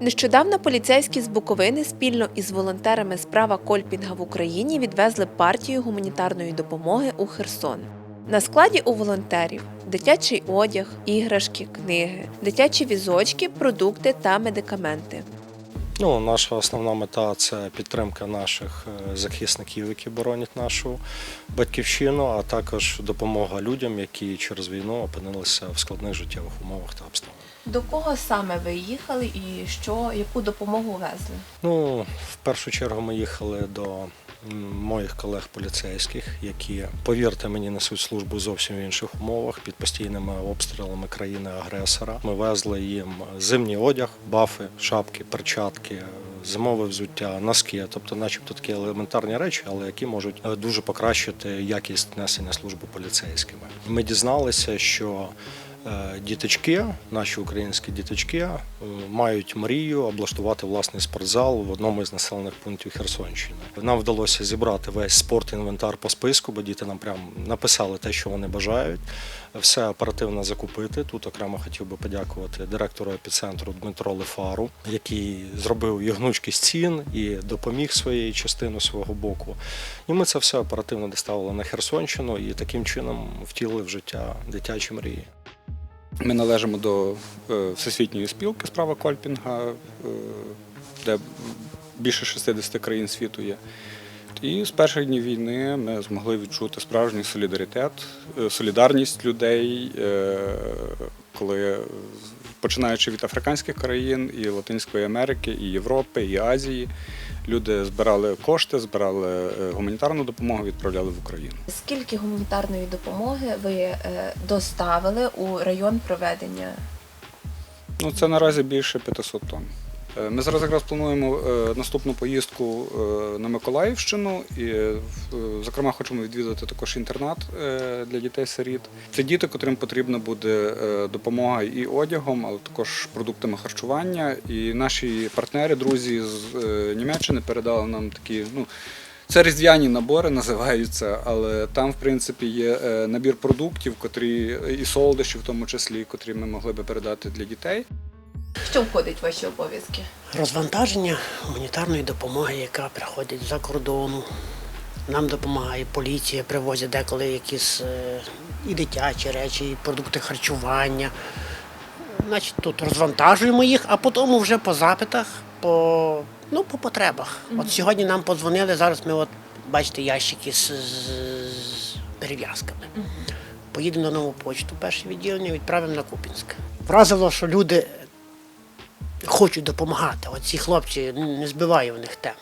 Нещодавно поліцейські з Буковини спільно із волонтерами справа Кольпінга в Україні відвезли партію гуманітарної допомоги у Херсон. На складі у волонтерів дитячий одяг, іграшки, книги, дитячі візочки, продукти та медикаменти. Ну, наша основна мета це підтримка наших е, захисників, які боронять нашу батьківщину, а також допомога людям, які через війну опинилися в складних життєвих умовах та обставинах. До кого саме ви їхали і що, яку допомогу везли? Ну, в першу чергу ми їхали до моїх колег поліцейських, які, повірте мені, несуть службу зовсім в інших умовах під постійними обстрілами країни-агресора. Ми везли їм зимній одяг, бафи, шапки, перчатки. Зимове взуття, носки, тобто, начебто такі елементарні речі, але які можуть е, дуже покращити якість несення служби поліцейськими. Ми дізналися, що Діточки, наші українські діточки, е, мають мрію облаштувати власний спортзал в одному із населених пунктів Херсонщини. Нам вдалося зібрати весь спорт-інвентар по списку, бо діти нам прям написали те, що вони бажають. Все оперативно закупити. Тут окремо хотів би подякувати директору епіцентру Дмитру Лефару, який зробив і цін і допоміг своєю частиною свого боку. І ми це все оперативно доставили на Херсонщину і таким чином втілили в життя дитячі мрії. Ми належимо до е, Всесвітньої спілки справа Кольпінга, е, де більше 60 країн світу є. І з перших днів війни ми змогли відчути справжній солідаритет, е, солідарність людей, коли починаючи від африканських країн, і Латинської Америки, і Європи, і Азії, люди збирали кошти, збирали е, гуманітарну допомогу, відправляли в Україну. Скільки гуманітарної допомоги ви е, доставили у район проведення? Ну, це наразі більше 500 тонн. Е, Ми зараз якраз плануємо е, наступну поїздку е, на Миколаївщину і, зокрема, хочемо відвідати також інтернат для дітей-сиріт. Це діти, котрим потрібна буде допомога і одягом, але також продуктами харчування. І наші партнери, друзі з Німеччини передали нам такі. ну, це різдвяні набори називаються, але там, в принципі, є набір продуктів, котрі і солодощі, в тому числі, котрі ми могли би передати для дітей. Що входить в ваші обов'язки? Розвантаження гуманітарної допомоги, яка приходить з-за кордону. Нам допомагає поліція, привозять деколи якісь е, і дитячі речі, і продукти харчування. Значить, тут розвантажуємо їх, а потім вже по запитах, по, ну, по потребах. От сьогодні нам подзвонили, зараз ми от, бачите, ящики з, з перев'язками. Поїдемо на нову почту, перше відділення, відправимо на Купінськ. Вразило, що люди хочуть допомагати. Оці хлопці не збиває в них темп.